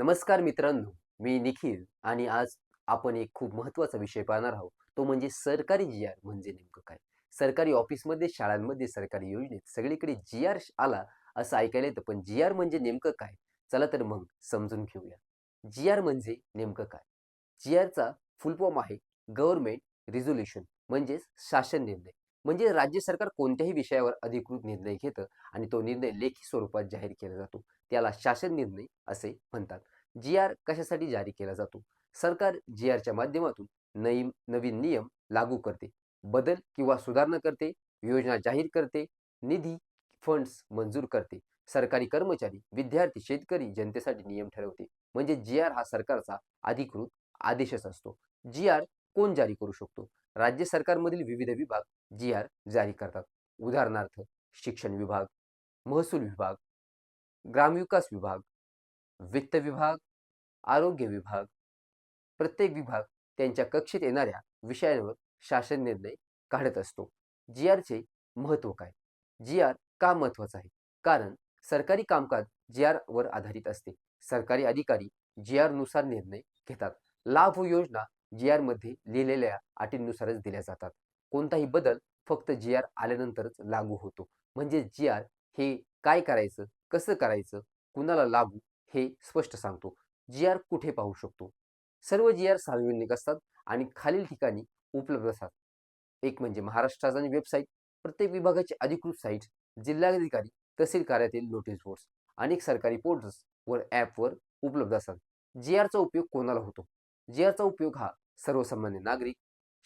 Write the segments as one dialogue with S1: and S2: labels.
S1: नमस्कार मित्रांनो मी निखिल आणि आज आपण एक खूप महत्त्वाचा विषय पाहणार आहोत. तो म्हणजे सरकारी जी आर म्हणजे नेमकं काय? सरकारी ऑफिसमध्ये शाळांमध्ये सरकारी योजनेत सगळीकडे जी आर आला असं ऐकायला येतं. पण जी आर म्हणजे नेमकं काय? चला तर मग समजून घेऊया. जी आर म्हणजे नेमकं काय? जी आरचा फुल फॉर्म आहे गव्हर्नमेंट रिझोल्युशन म्हणजेच शासन निर्णय. म्हणजे राज्य सरकार कोणत्याही विषयावर अधिकृत निर्णय घेतं आणि तो निर्णय लेखी स्वरूपात जाहीर केला जातो. त्याला शासन निर्णय असे म्हणतात. जी आर कशासाठी जारी केला जातो? सरकार जी आरच्या माध्यमातून नई नवीन नियम लागू करते. बदल किंवा सुधारणा करते. योजना जाहीर करते. निधी फंड्स मंजूर करते. सरकारी कर्मचारी विद्यार्थी शेतकरी जनतेसाठी नियम ठरवते. म्हणजे जी आर हा सरकारचा अधिकृत आदेशच असतो. जी आर कोण जारी करू शकतो? राज्य सरकारमधील विविध विभाग जी आर जारी करतात. उदाहरणार्थ शिक्षण विभाग महसूल विभाग ग्रामविकास विभाग वित्त विभाग आरोग्य विभाग प्रत्येक विभाग त्यांच्या कक्षेत येणाऱ्या विषयांवर शासन निर्णय काढत असतो. जी आरचे महत्त्व काय? जी आर का महत्त्वाचं आहे? कारण सरकारी कामकाज जी वर आधारित असते. सरकारी अधिकारी जी नुसार निर्णय घेतात. लाभ व योजना जी मध्ये लिहिलेल्या अटींनुसारच दिल्या जातात. कोणताही बदल फक्त जी आर आल्यानंतरच लागू होतो. म्हणजे जी आर हे काय करायचं? कसं करायचं? कुणाला लागू? हे स्पष्ट सांगतो. जी आर कुठे पाहू शकतो? सर्व जी आर सार्वजनिक असतात आणि खालील ठिकाणी उपलब्ध असतात. एक म्हणजे महाराष्ट्र शासन वेबसाईट प्रत्येक विभागाची अधिकृत साईट जिल्हाधिकारी तहसील कार्यातील नोटीस बोर्ड्स अनेक सरकारी पोर्टल्स वर ॲपवर उपलब्ध असतात. जी आरचा उपयोग कोणाला होतो? जी आरचा उपयोग हा सर्वसामान्य नागरिक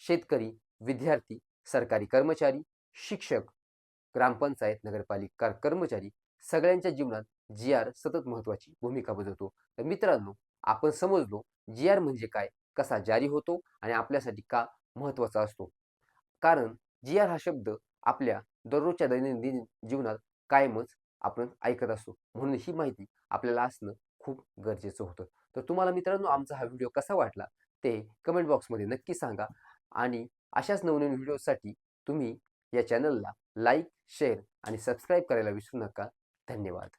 S1: शेतकरी विद्यार्थी सरकारी कर्मचारी शिक्षक ग्रामपंचायत नगरपालिका कर्मचारी सगळ्यांच्या जीवनात जी आर सतत महत्वाची भूमिका बजावतो. तर मित्रांनो आपण समजलो जी आर म्हणजे काय कसा जारी होतो आणि आपल्यासाठी का महत्त्वाचा असतो. कारण जी आर हा शब्द आपल्या दररोजच्या दैनंदिन जीवनात कायमच आपण ऐकत असतो. म्हणून ही माहिती आपल्याला असणं खूप गरजेचं होतं. तर तुम्हाला मित्रांनो आमचा हा व्हिडिओ कसा वाटला ते कमेंट बॉक्समध्ये नक्की सांगा आणि अशाच नवनवीन व्हिडिओसाठी तुम्ही या चॅनलला लाईक शेअर आणि सबस्क्राईब करायला विसरू नका. धन्यवाद.